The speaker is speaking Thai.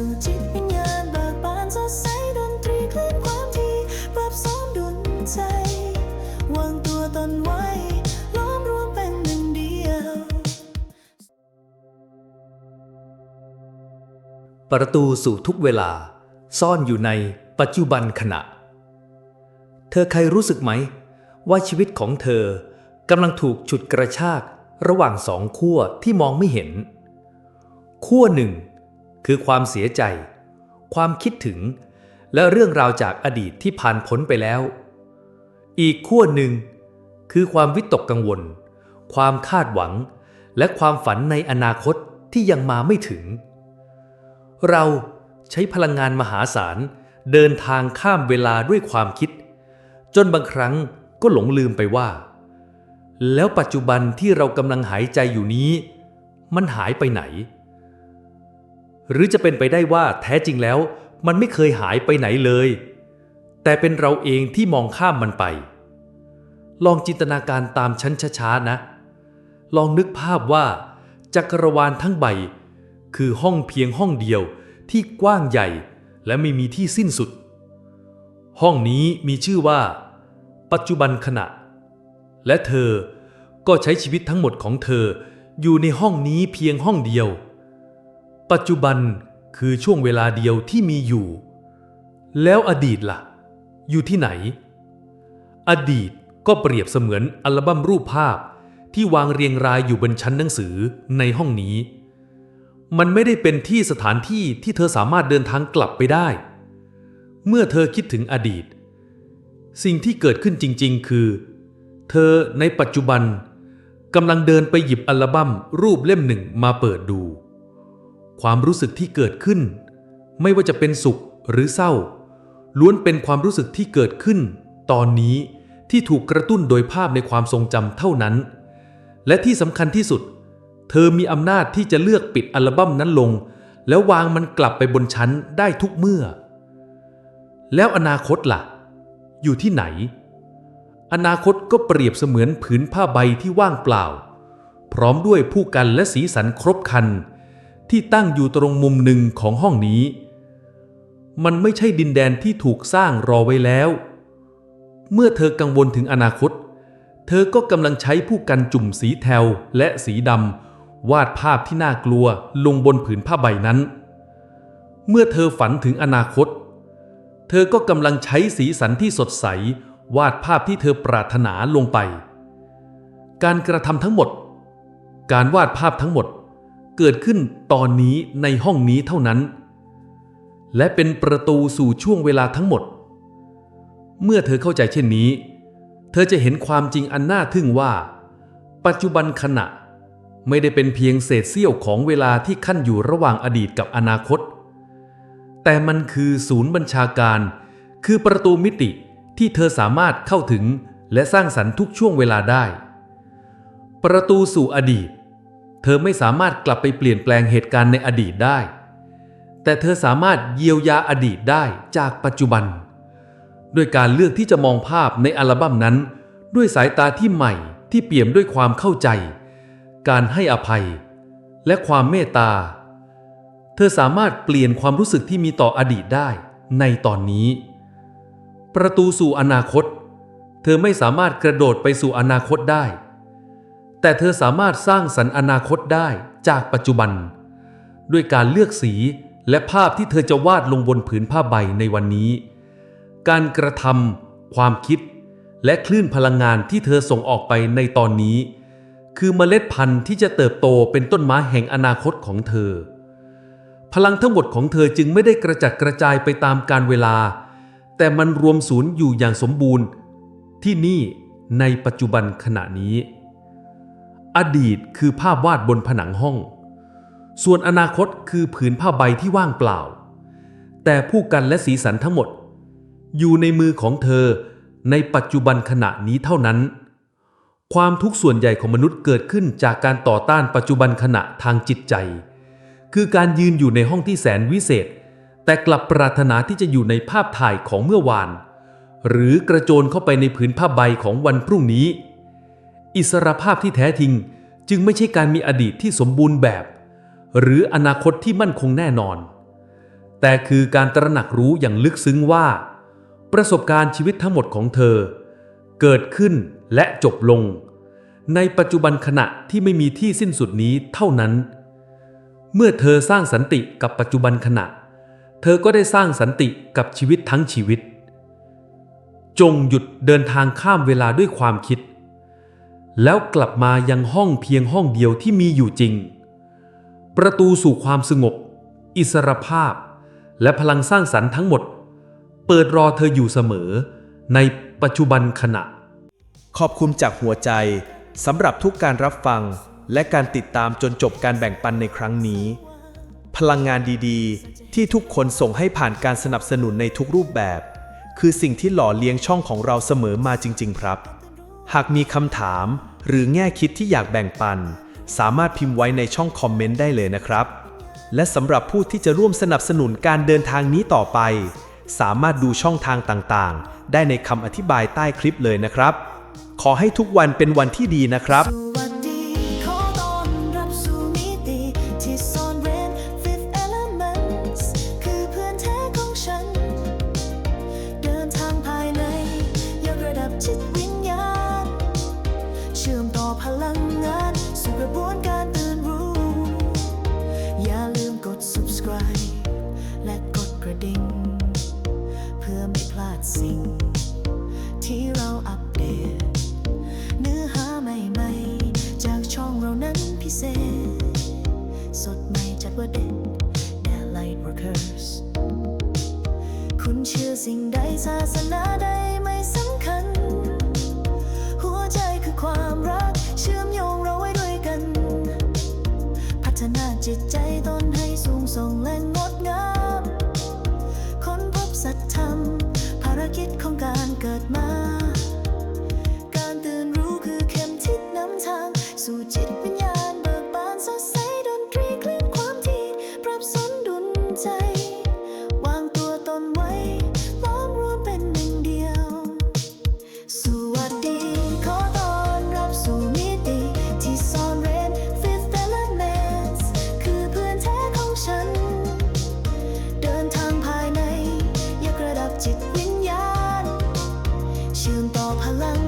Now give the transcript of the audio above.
สู่จิตวิญญาณเบิกบานสดใสดนตรีคลื่นความที่ปรับซ้อมดนใจ วางตัวตนไว้ ล้อมรวมเป็นหนึ่งเดียว ประตูสู่ทุกเวลา ซ่อนอยู่ในปัจจุบันขณะ เธอเคยรู้สึกไหม ว่าชีวิตของเธอกำลังถูกฉุดกระชากระหว่างสองขั้วที่มองไม่เห็น ขั้วหนึ่ง คือความเสียใจ ความคิดถึง และเรื่องราวจากอดีตที่ผ่านพ้นไปแล้ว อีกขั้วหนึ่ง คือความวิตกกังวล ความคาดหวัง และความฝันในอนาคตที่ยังมาไม่ถึง เราใช้พลังงานมหาศาลเดินทางข้ามเวลาด้วยความคิด จนบางครั้งก็หลงลืมไปว่า แล้วปัจจุบันที่เรากำลังหายใจอยู่นี้ มันหายไปไหน หรือจะเป็นไปได้ว่าแท้จริงแล้ว มันไม่เคยหายไปไหนเลย แต่เป็นเราเองที่มองข้ามมันไป ลองจินตนาการตามชั้นช้าๆนะ ลองนึกภาพว่า จักรวาลทั้งใบ คือห้องเพียงห้องเดียวที่กว้างใหญ่และไม่มีที่สิ้นสุด ห้องนี้มีชื่อว่า ปัจจุบันขณะ และเธอก็ใช้ชีวิตทั้งหมดของเธออยู่ในห้องนี้เพียงห้องเดียว ปัจจุบันคือช่วงเวลาเดียวที่มีอยู่ แล้วอดีตล่ะ อยู่ที่ไหน อดีตก็เปรียบเสมือนอัลบั้มรูปภาพที่วางเรียงรายอยู่บนชั้นหนังสือในห้องนี้ มันไม่ได้เป็นที่สถานที่ที่เธอสามารถเดินทางกลับไปได้ เมื่อเธอคิดถึงอดีต สิ่งที่เกิดขึ้นจริง ๆ คือ เธอในปัจจุบันกำลังเดินไปหยิบอัลบั้มรูปเล่มหนึ่งมาเปิดดู ความรู้สึกที่เกิดขึ้น ไม่ว่าจะเป็นสุขหรือเศร้า ล้วนเป็นความรู้สึกที่เกิดขึ้น ตอนนี้ที่ถูกกระตุ้นโดยภาพในความทรงจำเท่านั้น และที่สำคัญที่สุด เธอมีอำนาจที่จะเลือกปิดอัลบั้มนั้นลง แล้ววางมันกลับไปบนชั้นได้ทุกเมื่อ แล้วอนาคตล่ะ อยู่ที่ไหน อนาคตก็เปรียบเสมือนผืนผ้าใบที่ว่างเปล่า พร้อมด้วยผู้กันและสีสันครบคัน ที่ตั้งอยู่ตรงมุมหนึ่งของห้องนี้ มันไม่ใช่ดินแดนที่ถูกสร้างรอไว้แล้ว เมื่อเธอกังวลถึงอนาคต เธอก็กำลังใช้ผู้กันจุ่มสีแทวและสีดำวาดภาพที่น่ากลัวลงบนผืนผ้าใบนั้น เมื่อเธอฝันถึงอนาคต เธอก็กำลังใช้สีสันที่สดใส วาดภาพที่เธอปรารถนาลงไป การกระทำทั้งหมด การวาดภาพทั้งหมด เกิดขึ้นตอนนี้ในห้องนี้เท่านั้น และเป็นประตูสู่ช่วงเวลาทั้งหมด เมื่อเธอเข้าใจเช่นนี้ เธอจะเห็นความจริงอันน่าทึ่งว่า ปัจจุบันขณะไม่ได้เป็นเพียงเศษเสี้ยวของเวลาที่ขั้นอยู่ระหว่างอดีตกับอนาคต แต่มันคือศูนย์บัญชาการ คือประตูมิติที่เธอสามารถเข้าถึงและสร้างสรรค์ทุกช่วงเวลาได้ ประตูสู่อดีต เธอไม่สามารถกลับไปเปลี่ยนแปลงเหตุการณ์ในอดีตได้ แต่เธอสามารถเยียวยาอดีตได้จากปัจจุบัน ด้วยการเลือกที่จะมองภาพในอัลบั้มนั้น ด้วยสายตาที่ใหม่ที่เปี่ยมด้วยความเข้าใจ การให้อภัย และความเมตตา เธอสามารถเปลี่ยนความรู้สึกที่มีต่ออดีตได้ในตอนนี้ ประตูสู่อนาคต เธอไม่สามารถกระโดดไปสู่อนาคตได้ แต่เธอสามารถสร้างสรรค์อนาคตได้จากปัจจุบัน ด้วยการเลือกสีและภาพที่เธอจะวาดลงบนผืนผ้าใบในวันนี้ การกระทำความคิด และคลื่นพลังงานที่เธอส่งออกไปในตอนนี้ คือเมล็ดพันธุ์ที่จะเติบโตเป็นต้นไม้แห่งอนาคตของเธอ พลังทั้งหมดของเธอจึงไม่ได้กระจัดกระจายไปตามการเวลา แต่มันรวมศูนย์อยู่อย่างสมบูรณ์ ที่นี่ในปัจจุบันขณะนี้ อดีตคือภาพวาดบนผนังห้อง ส่วนอนาคตคือผืนผ้าใบที่ว่างเปล่า แต่ผู้กันและสีสันทั้งหมด อยู่ในมือของเธอในปัจจุบันขณะนี้เท่านั้น ความทุกข์ส่วนใหญ่ของมนุษย์เกิดขึ้นจากการต่อต้านปัจจุบันขณะทางจิตใจ คือการยืนอยู่ในห้องที่แสนวิเศษ แต่กลับปรารถนาที่จะอยู่ในภาพถ่ายของเมื่อวาน หรือกระโจนเข้าไปในผืนผ้าใบของวันพรุ่งนี้ อิสรภาพที่แท้จริงจึงไม่ใช่การมีอดีตที่สมบูรณ์แบบ หรืออนาคตที่มั่นคงแน่นอน แต่คือการตระหนักรู้อย่างลึกซึ้งว่า ประสบการณ์ชีวิตทั้งหมดของเธอ เกิดขึ้นและจบลง ในปัจจุบันขณะที่ไม่มีที่สิ้นสุดนี้เท่านั้น เมื่อเธอสร้างสันติกับปัจจุบันขณะ เธอก็ได้สร้างสันติกับชีวิตทั้งชีวิต จงหยุดเดินทางข้ามเวลาด้วยความคิด แล้วกลับมายังห้องเพียงห้องเดียวที่มีอยู่จริง ประตูสู่ความสงบ อิสรภาพ และพลังสร้างสรรค์ทั้งหมด เปิดรอเธออยู่เสมอ ในปัจจุบันขณะ ขอบคุณจากหัวใจสำหรับทุกการรับฟัง และการติดตามจนจบการแบ่งปันในครั้งนี้ พลังงานดีๆ ที่ทุกคนส่งให้ผ่านการสนับสนุนในทุกรูปแบบ คือสิ่งที่หล่อเลี้ยงช่องของเราเสมอมาจริง ๆ ครับ หากมีคำถาม หรือแง่คิดที่อยากแบ่งปัน สามารถพิมพ์ไว้ในช่องคอมเมนต์ได้เลยนะครับ และสำหรับผู้ที่จะร่วมสนับสนุนการเดินทางนี้ต่อไป สามารถดูช่องทางต่างๆ ได้ในคำอธิบายใต้คลิปเลยนะครับ ขอให้ทุกวันเป็นวันที่ดีนะครับ lắng